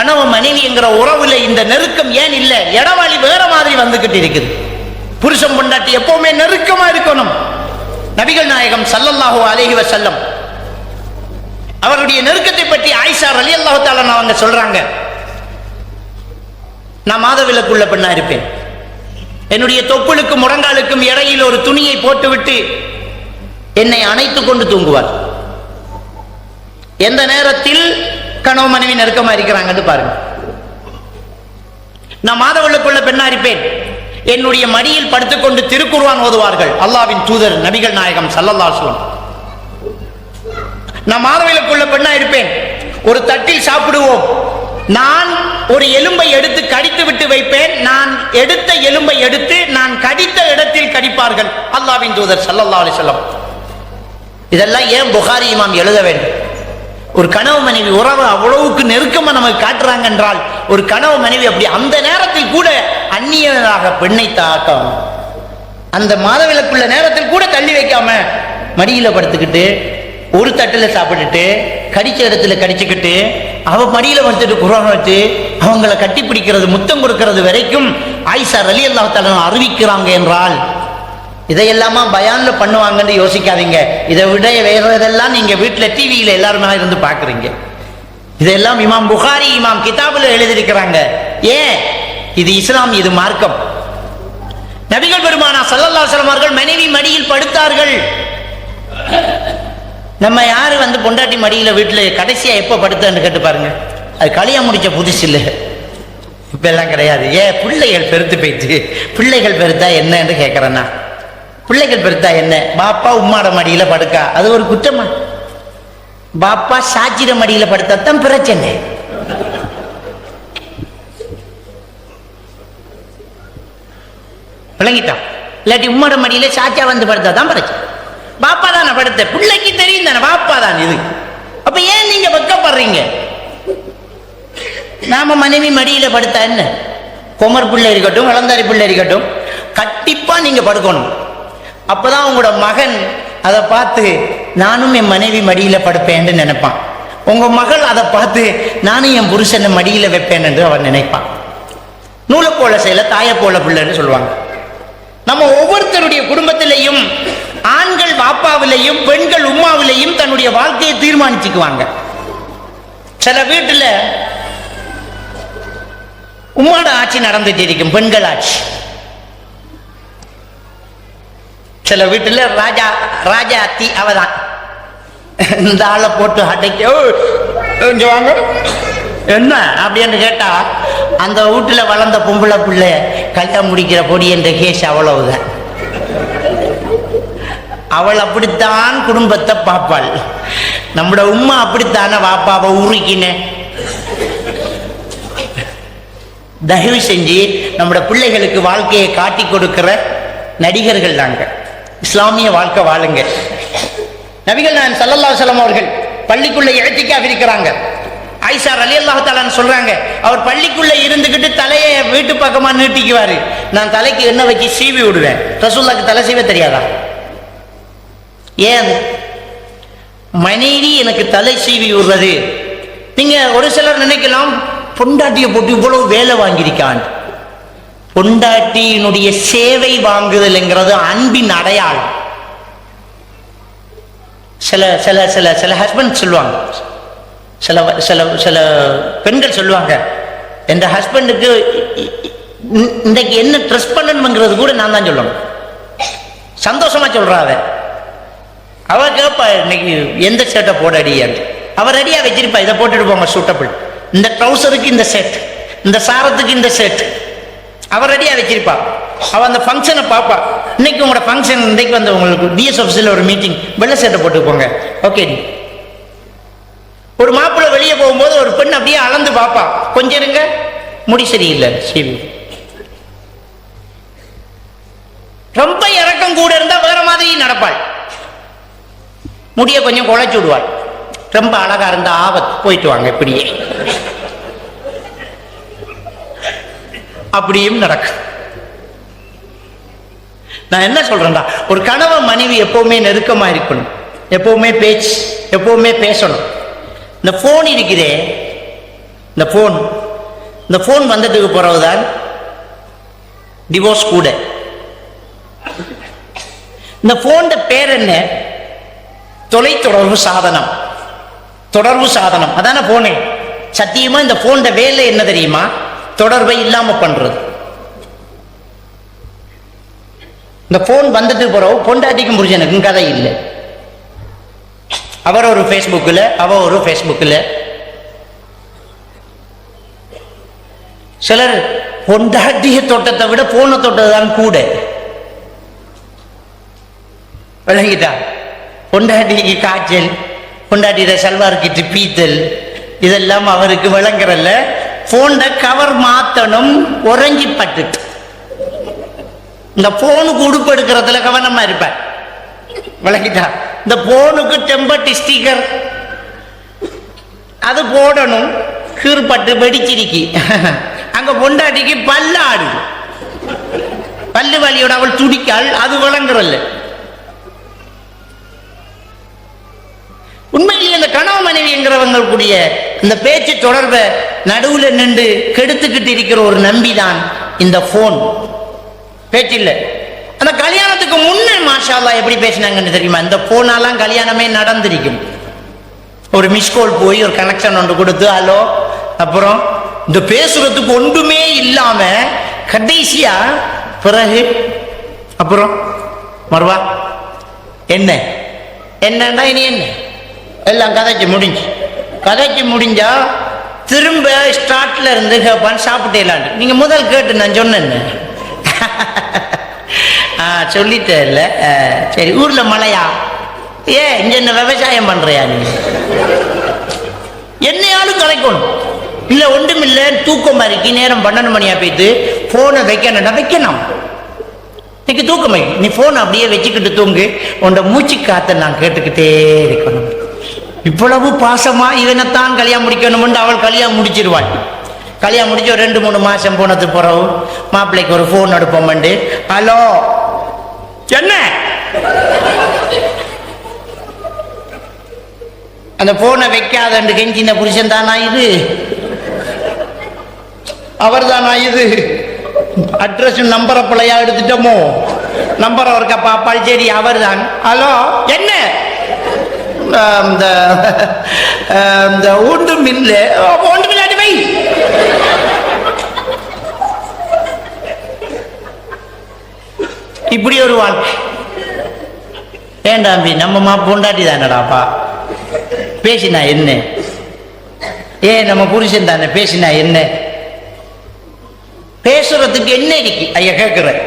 கணவன் மனைவி என்கிற உறவுல இந்த நெருக்கம் ஏன் இல்லை? இடவாளி வேற மாதிரி வந்துகிட்டு இருக்குது. புருஷன் பொண்டாட்டி எப்பவுமே நெருக்கமா இருக்கணும். நபிகள் நாயகம் சல்லல்லாஹோ அலைஹி வஸல்லம் அவருடைய நெருக்கத்தை பற்றி ஆயிஷா ரலியல்லாஹு தஆலா அவங்க சொல்றாங்க. நான் மாதவிலக்குள்ள பெண்ணா இருப்பேன். என்னுடைய தொப்புளுக்கும் முழங்காலுக்கும் இடையில் ஒரு துணியை போட்டுவிட்டு என்னை அணைத்துக் கொண்டு தூங்குவார். எந்த நேரத்தில் கனவு மனைவி நெருக்கமா இருக்கிறாங்கன்னு பாருங்க. நான் மாதவிலக்குள்ள பெண்ணா இருப்பேன் என்னுடைய மடியில் படுத்துக்கொண்டு திருக்குருவான் ஓதுவார்கள். அல்லாவின் தூதர் நபிகள் நாயகம் சல்லல்லா அலைஹி நான் மாதவிலுக்குள்ள பெண்ணா இருப்பேன் ஒரு தட்டில் சாப்பிடுவோம். நான் ஒரு எலும்பை எடுத்து கடித்து விட்டு வைப்பேன். நான் எடுத்த எலும்பை எடுத்து நான் கடித்த இடத்தில் கடிப்பார்கள். அல்லாவின் தூதர் சல்லல்லா அலி இதெல்லாம் ஏன் புகாரி இமாம் எழுத வேண்டும்? ஒரு கனவு மனைவி உறவு அவ்வளவுக்கு நெருக்கமா நமக்கு காட்டுறாங்க என்றால் ஒரு கனவு மனைவி அப்படி அந்த நேரத்தில் கூட அந்நியராக பெண்ணை தாக்கம். அந்த மாதவிலக்குள்ள நேரத்தில் கூட தள்ளி வைக்காம மடியில படுத்துக்கிட்டு ஒரு தட்டுல சாப்பிட்டுட்டு கடிச்ச இடத்துல கடிச்சுக்கிட்டு அவ மடியில வந்துட்டு குரான் வச்சு அவங்கள கட்டி பிடிக்கிறது முத்தம் கொடுக்கிறது வரைக்கும் ஆயிஷா ரலி அல்லாத்தாலும் அறிவிக்கிறாங்க என்றால் இதையெல்லாமா பயானில் பண்ணுவாங்கன்னு யோசிக்காதீங்க. இதை விட வேற இதெல்லாம் நீங்கள் வீட்டில் டிவியில் எல்லாருமே இருந்து பார்க்குறீங்க. இதெல்லாம் இமாம் புகாரி இமாம் கிதாபில் எழுதியிருக்கிறாங்க. ஏன்? இது இஸ்லாம் இது மார்க்கம். நபிகள் பெருமானா சல்லல்லா அவர்கள் மனைவி மடியில் படுத்தார்கள். நம்ம யாரு வந்து பொண்டாட்டி மடியில் வீட்டில் கடைசியா எப்போ படுத்தன்னு கேட்டு பாருங்க. அது கல்யாணம் முடிச்ச புதுசு இல்லை. இப்ப எல்லாம் கிடையாது. ஏன்? பிள்ளைகள் பெருத்து போயிட்டு பிள்ளைகள் பெருத்தா என்னன்னு கேட்குறேன்னா பிள்ளைகள் பெருத்தா என்ன? பாப்பா உம்மாட மடியில படுக்கா. அது ஒரு குற்றமா? பாப்பா சாச்சிர மடியில படுத்தா தான் பிரச்சனை. விளங்கிட்டான். இல்லாட்டி உம்மாட மடியில சாச்சா வந்து படுத்தா தான் பிரச்சனை. பாப்பா தானே படுத்த? பிள்ளைக்கு தெரியும் தானே பாப்பா தான் இது. அப்ப ஏன் நீங்க வெக்கப்படுறீங்க? நாம மனைவி மடியில படுத்தா என்ன? குமர் பிள்ளை இருக்கட்டும் இளந்தாரி பிள்ளை இருக்கட்டும் கண்டிப்பா நீங்க படுக்கணும். அப்பதான் உங்களோட மகன் அதை பார்த்து நானும் என் மனைவி மடியில படுப்பேன்னு நினைப்பான். உங்க மகள் அதை பார்த்து நானும் என் புருஷனை மடியில வைப்பேன் என்று அவன் நினைப்பான். நூலை போல செயல தாயை போல பிள்ளைன்னு சொல்லுவாங்க. நம்ம ஒவ்வொருத்தருடைய குடும்பத்திலையும் ஆண்கள் வாப்பாவிலையும் பெண்கள் உம்மாவிலையும் தன்னுடைய வாழ்க்கையை தீர்மானிச்சுக்குவாங்க. சில வீட்டுல உம்மாட ஆட்சி நடந்துட்டு இருக்கும் பெண்கள் ஆட்சி. சில வீட்டில் ராஜா ராஜா அத்தி அவதான். இந்த ஆளை போட்டு அடைக்க இங்க வாங்க. என்ன? அப்படின்னு கேட்டா அந்த வீட்டுல வளர்ந்த பொம்பளை பிள்ளை கல்யாணம் முடிக்கிற பொடி என்ற கேஸ் அவ்வளவுதான் அவள் அப்படித்தான் குடும்பத்தை பார்ப்பாள். நம்மட உம்மா அப்படித்தானே வாப்பாவை உருக்கினேன் தயவு செஞ்சு நம்மட பிள்ளைகளுக்கு வாழ்க்கையை காட்டி கொடுக்கிற நடிகர்கள் நாங்கள் இஸ்லாமிய வாழ்க்கை வாழுங்க. நபிகள் நான் சல்லல்லா சலம் அவர்கள் பள்ளிக்குள்ள இழத்திக்காக இருக்கிறாங்க. ஐஷா அலி அல்லாஹாலான்னு சொல்றாங்க. அவர் பள்ளிக்குள்ள இருந்துகிட்டு தலையை வீட்டு பக்கமா நீட்டிக்குவாரு. நான் தலைக்கு என்ன வச்சு சீவி விடுவேன். ரசூல்லாக்கு தலை சீவ தெரியாதா? ஏன்? மனைவி எனக்கு தலை சீவி விடுறது. நீங்க ஒரு சிலர் நினைக்கலாம் பொண்டாட்டியை போட்டு இவ்வளவு வேலை வாங்கியிருக்கான். பொண்டாட்டியினுடைய சேவை வாங்குதல்ங்கிறது அன்பின் அடையாளம். சில சில சில சில ஹஸ்பண்ட் சொல்லுவாங்க. சில சில சில பெண்கள் சொல்லுவாங்க எந்த ஹஸ்பண்டுக்கு இன்றைக்கு என்ன ட்ரெஸ் பண்ணணுங்கிறது கூட நான் தான் சொல்லணும். சந்தோஷமா சொல்றா அவ. அவ கேட்பா இன்னைக்கு எந்த ஷர்ட்டை போடடி அவ ரெடியா வச்சிருப்பா இதை போட்டுட்டு போங்க சூட்டபிள் இந்த ட்ரௌசருக்கு இந்த செட் இந்த சாரத்துக்கு இந்த செட் அவர் ரெடியாக வச்சிருப்பா. அவள் அந்த ஃபங்க்ஷனை பார்ப்பா இன்னைக்கு உங்களோட ஃபங்க்ஷன் இன்னைக்கு வந்து உங்களுக்கு டிஎஸ்எஃப்சியில் ஒரு மீட்டிங் வெள்ளை சேட்டை போட்டு போங்க. ஓகே ஒரு மாப்பிள்ளை வெளியே போகும்போது ஒரு பெண் அப்படியே அளந்து பார்ப்பா கொஞ்சம் இருங்க. முடி சரியில்லை. சரி. ரொம்ப இறக்கம் கூட இருந்தால் வேற மாதிரி நடப்பாள். முடிய கொஞ்சம் குழைச்சி விடுவாள். ரொம்ப அழகா இருந்தா ஆபத்து. போயிட்டு வாங்க இப்படியே. அப்படியும் நடக்கும். நான் என்ன சொல்றேன்டா? ஒரு கணவன் மனைவி எப்பவுமே நெருக்கமா இருக்கணும். எப்பவுமே பேச்சு எப்பவுமே பேசணும். இந்த போன் இருக்குதே. இந்த ஃபோன் இந்த ஃபோன் வந்ததுக்கு பிறகுதான் டிவோர்ஸ் கூட. இந்த போன் பேர் என்ன? தொலைத்தொடர்பு சாதனம். தொடர்பு சாதனம். அதான போனே சத்தியமா இந்த போன் வேலை என்ன தெரியுமா? தொடர்பை இல்லாம பண்றது. இந்த போன் வந்ததுக்கு பிறகு பொண்டாட்டிக்கும் புரிஞ்சனுக்கும் கதை இல்லை. அவர் ஒரு ஃபேஸ்புக்கில் அவ ஒரு ஃபேஸ்புக்கில் சிலர் பொண்டாட்டிய தோட்டத்தை விட போன தோட்டத்தான் கூட. விளங்கிட்டா? பொண்டாட்டிக்கு காய்ச்சல் பொண்டாட்டியிட சல்வார்கிட்டு பீத்தல் இதெல்லாம் அவருக்கு விளங்குறல்ல. போன்ட கவர் மாத்தணும் உறங்கி பட்டு இந்த போனுக்கு உடுப்பு எடுக்கிறதுல கவனமா இருப்பேன் விளங்கிட்டா இந்த போனுக்கு டெம்பர்ட் ஸ்டிக்கர் அது போடணும். கீழ்பட்டு வெடிச்சிருக்கி. அங்க பொண்டாட்டிக்கு பல்லாடு. பல்லு வலியோட அவள் துடிக்காள் அது விளங்குறல்ல. உண்மையிலேயே இந்த கணவன் மனைவிங்கிறவங்களுடைய இந்த பேச்சு தொடர்பை நடுவில் நின்று கெடுத்துக்கிட்டு இருக்கிற ஒரு நம்பிதான் இந்த போன் பேச்சில்லை அந்த கல்யாணத்துக்கு முன்னே மாஷாலா எப்படி பேசினாங்கன்னு தெரியுமா? இந்த போனாலாம் கல்யாணமே நடந்திருக்கும். ஒரு மிஸ் கால் போய் ஒரு கனெக்ஷன் ஒன்று கொடுத்து ஹலோ அப்புறம் இந்த பேசுறதுக்கு ஒன்றுமே இல்லாம கடைசியா பிறகு அப்புறம் மறுவா என்ன? என்னன்னா இனி என்ன? எல்லாம் கதைச்சு முடிஞ்சு. கதைக்கு முடிஞ்சா திரும்ப ஸ்டார்ட்ல இருந்து கேட்பான் சாப்பிட்டேலான்னு நீங்க முதல் கேட்டு நான் சொன்னேன் ஆ சொல்லிட்டேன் இல்ல ஆ, சரி ஊர்ல மழையா? ஏ இங்க என்ன விவசாயம் பண்றியா நீ? என்னையாலும் கலைக்கணும். இல்ல ஒன்றும் இல்லை தூக்கம் மாதிரிக்கு நேரம் பன்னெண்டு மணியா போயிட்டு போனை வைக்கணும்னா வைக்கணும். இன்னைக்கு தூக்கம். நீ போன் அப்படியே வச்சுக்கிட்டு தூங்கு. உன்னோட மூச்சு காத்த நான் கேட்டுக்கிட்டே இருக்கணும். இவ்வளவு பாசமா இவனைத்தான் கல்யாணம் முடிக்கணும்னு அவள் கல்யாணம் முடிச்சிருவாள். கல்யாணம் முடிச்சு ஒரு ரெண்டு மூணு மாசம் போனது பிறகு மாப்பிள்ளைக்கு ஒரு போன் எடுப்போம்ண்டு. ஹலோ? என்ன? அந்த போனை வைக்காதண்டு கெஞ்சின புருஷன் தானா இது? அவர் தானா இது? அட்ரஸ் நம்பரை பிள்ளையா எடுத்துட்டோமோ? நம்பர் அவருக்கு பாப்பாள். சரி அவர் தான் ஹலோ? என்ன? இந்த இந்த ஒன்றும் இல்லை. ஒன்றும் இல்லாட்டி வை. இப்படி ஒரு வாழ்க்கை ஏண்டாம்பி நம்ம மா பொண்டாட்டி தானடாப்பா பேசினா என்ன? ஏ நம்ம புருஷன் தானே பேசினா என்ன? பேசுறதுக்கு என்ன இருக்கு? ஐயா கேட்கிறேன்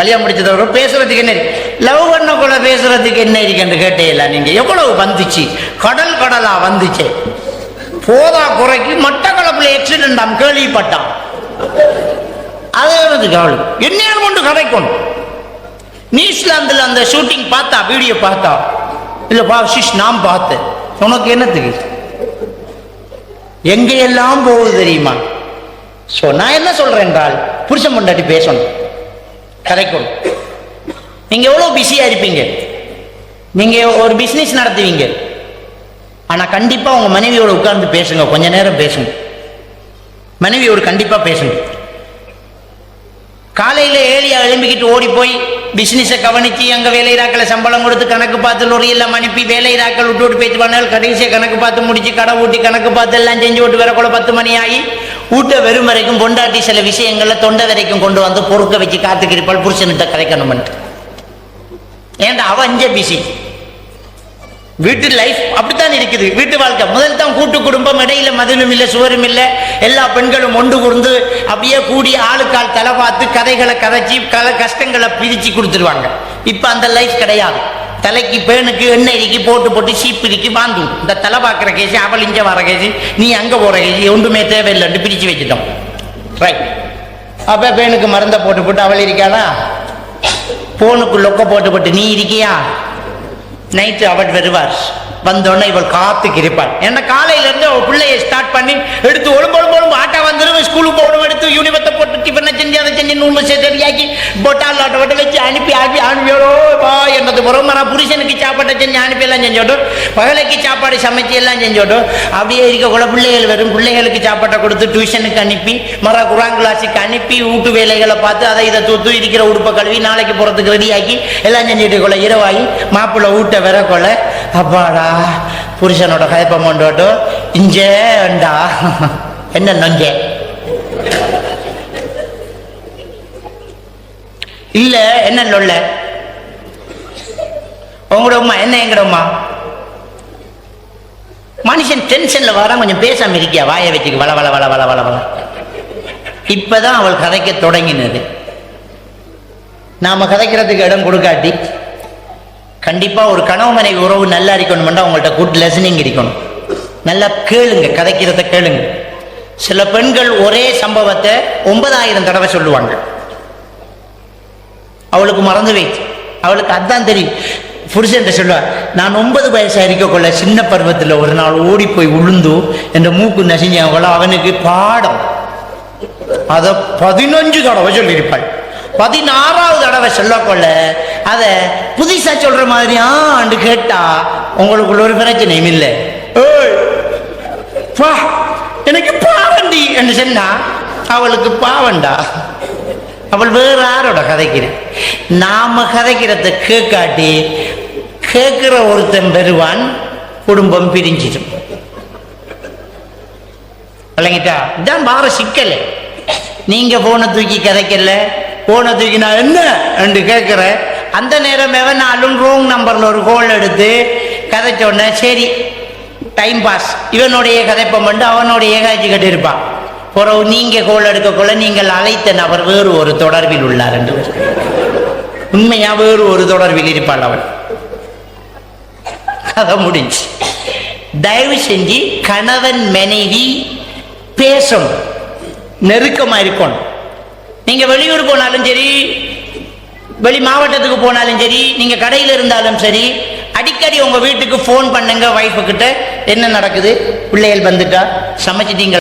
கல்யாணம் முடிச்சதவரும் பேசுறதுக்கு என்ன இருக்கு? லவ் பண்ண கூட பேசுறதுக்கு என்ன இருக்குன்னு கேட்டேல நீங்க? எவ்வளவு வந்துச்சு? கடல் கடலா வந்துச்சு. போதா குறைக்கு மட்டக்களப்புல ஆக்சிடென்ட் கேள்விப்பட்டான். அது எனக்கு கவலை என்னையால் கொண்டு கதைக்கணும். நியூசிலாந்துல அந்த ஷூட்டிங் பார்த்தா வீடியோ பார்த்தா. இல்லப்பா சிஷ் நான் பார்த்தேன். உனக்கு என்னத்துக்கு? எங்க எல்லாம் போகுது தெரியுமா? ஸோ நான் என்ன சொல்றேன் என்றால் புருஷன் பொண்டாட்டி பேசணும். கதைக்கணும் நீங்க எவ்வளவு பிஸியா இருப்பீங்க? நீங்க ஒரு பிசினஸ் நடத்துவீங்க. ஆனா கண்டிப்பா உங்க மனைவியோட உட்கார்ந்து பேசுங்க. கொஞ்ச நேரம் பேசுங்க. மனைவியோடு கண்டிப்பா பேசுங்க. காலையில ஏழியா எழும்பிக்கிட்டு ஓடி போய் பிசினஸை கவனிச்சு அங்க வேலையிறாக்களை சம்பளம் கொடுத்து கணக்கு பார்த்து லொரியெல்லாம் அனுப்பி வேலைராக்கள் விட்டு விட்டு பேச்சு பண்ணால் கடைசியை கணக்கு பார்த்து முடிச்சு கடை ஊட்டி கணக்கு பார்த்து எல்லாம் செஞ்சு விட்டு வர கூட பத்து மணி ஆகி ஊட்ட வெறும் வரைக்கும் பொண்டாட்டி சில விஷயங்கள்ல தொண்டை வரைக்கும் கொண்டு வந்து பொறுக்க வச்சு காத்துக்கிருப்பாள். புருஷன்கிட்ட கதைக்கணும் ஏன்டா அவ அஞ்சே பிசி வீட்டு லைஃப் அப்படித்தான் இருக்குது. வீட்டு வாழ்க்கை. முதல் தான் கூட்டு குடும்பம் இடையில மதிலும் இல்லை சுவரும் இல்லை. எல்லா பெண்களும் ஒன்று கூர்ந்து அப்படியே கூடி ஆளுக்கால் தலை பார்த்து கதைகளை கதைச்சி கல கஷ்டங்களை பிரித்து கொடுத்துருவாங்க. இப்போ அந்த லைஃப் கிடையாது. தலைக்கு பேனுக்கு எண்ணெய் இறுக்கி போட்டு போட்டு சீப்பு பாந்து இந்த தலை பார்க்குற கேசி அவள் இங்கே வர கேசி நீ அங்கே போகிற கேசி ஒன்றுமே தேவையில்லைன்னு பிரித்து வச்சுட்டோம். ரைட் அப்போ பேனுக்கு மருந்தை போட்டு போட்டு அவள் இருக்காளா? போனுக்கு லொக்க போட்டு போட்டு நீ இருக்கியா? நைட்டு அவள் வருவார் வந்தோடனே இவள் காத்துக்கு இருப்பாள். ஏன்னா அவள் பிள்ளைய ஸ்டார்ட் பண்ணி எடுத்து ஒழுங்கு ஒழுங்கு ஒழுங்கு ஆட்டா வந்துடும் ஸ்கூலுக்கு போகணும் எடுத்து யூனிவர்த்தை போட்டு டிஃபனை செஞ்சு அதை செஞ்சு நூல் சரியாக்கி பொட்டாலாட்ட விட்டு வச்சு அனுப்பி அனுப்பி அனுப்பியோடோ வா என்னது புறம் புருஷனுக்கு சாப்பாட்டை செஞ்சு அனுப்பி எல்லாம் செஞ்சோட்டும் பகலைக்கு சாப்பாடு சமைச்சு எல்லாம் செஞ்சோட்டும் அப்படியே இருக்கக்குள்ள பிள்ளைகள் வரும் பிள்ளைகளுக்கு சாப்பாட்டை கொடுத்து டியூஷனுக்கு அனுப்பி மர குரான் கிளாஸுக்கு அனுப்பி வீட்டு வேலைகளை பார்த்து அதை இதை தூத்து இருக்கிற உடுப்பை கழுவி நாளைக்கு போகிறதுக்கு ரெடியாக்கி எல்லாம் செஞ்சுட்டு கொள்ள இரவாகி மாப்பிள்ளை வீட்டை வர அப்பாடா புருஷனோட கயப்பம் கொண்டு இஞ்சே வேண்டா என்ன நொஞ்சே? இல்ல என்ன சொல்ல? உங்களோட உமா என்ன எங்கட உமா? மனுஷன் டென்ஷன்ல வர கொஞ்சம் பேசாம இருக்கியா? வாய வச்சுக்கு வள வள வள வள வள வள. இப்பதான் அவள் கதைக்க தொடங்கினது. நாம கதைக்கிறதுக்கு இடம் கொடுக்காட்டி கண்டிப்பா ஒரு கணவன் மனைவி உறவு நல்லா இருக்கணும்னா உங்கள்ட்ட குட் லெசனிங் இருக்கணும். நல்லா கேளுங்க கதைக்கிறத கேளுங்க. சில பெண்கள் ஒரே சம்பவத்தை ஒன்பதாயிரம் தடவை சொல்லுவாங்க. அவளுக்கு மறந்து வைத்து அவளுக்கு அதான் தெரியும். புருஷன் சொல்லுவா நான் ஒன்பது வயசா இருக்கக்குள்ள சின்ன பருவத்தில் ஒரு நாள் ஓடி போய் உளுந்து என்ற மூக்கு நசிஞ்சவங்கள அவனுக்கு பாடம். அதை பதினஞ்சு தடவை சொல்லியிருப்பாள். பதினாறாவது தடவை சொல்லக்கொள்ள அத புதுசா சொல்ற மாதிரி ஆண்டு கேட்டா உங்களுக்குள்ள ஒரு பிரச்சனையும் இல்லை. எனக்கு பாவண்டி என்று சொன்னா அவளுக்கு பாவண்டா. அவள் வேற யாரோட கதைக்கிறேன் நாம கதைக்கிறத கேட்காட்டி கேட்கிற ஒருத்தன் பெறுவான் குடும்பம் பிரிஞ்சிடும். விளங்கிட்டா? இதான் பார சிக்கல். நீங்க போனை தூக்கி கதைக்கல. போனை தூக்கி நான் என்ன? என்று கேட்கிற அந்த நேரம் எவனாலும் ரோங் நம்பர்ல ஒரு கோல் எடுத்து கதைச்சோடனே சரி டைம் பாஸ் இவனுடைய கதைப்பம் பண்ணு அவனுடைய ஏகாட்சி கட்டியிருப்பான். பிறகு நீங்கள் கோல் எடுக்கக்குள்ள நீங்கள் அழைத்த நபர் வேறு ஒரு தொடர்பில் உள்ளார் என்று உண்மையாக வேறு ஒரு தொடர்பில் இருப்பாள் அவள் கதை முடிஞ்சு. தயவு செஞ்சு கணவன் மனைவி பேசணும். நெருக்கமாக இருக்கணும். நீங்கள் வெளியூர் போனாலும் சரி வெளி மாவட்டத்துக்கு போனாலும் சரி நீங்க கடையில் இருந்தாலும் சரி அடிக்கடி உங்க வீட்டுக்கு ஃபோன் பண்ணுங்க வைஃபு கிட்ட. என்ன நடக்குது? பிள்ளைகள் வந்துட்டா சமைச்சிட்டீங்க.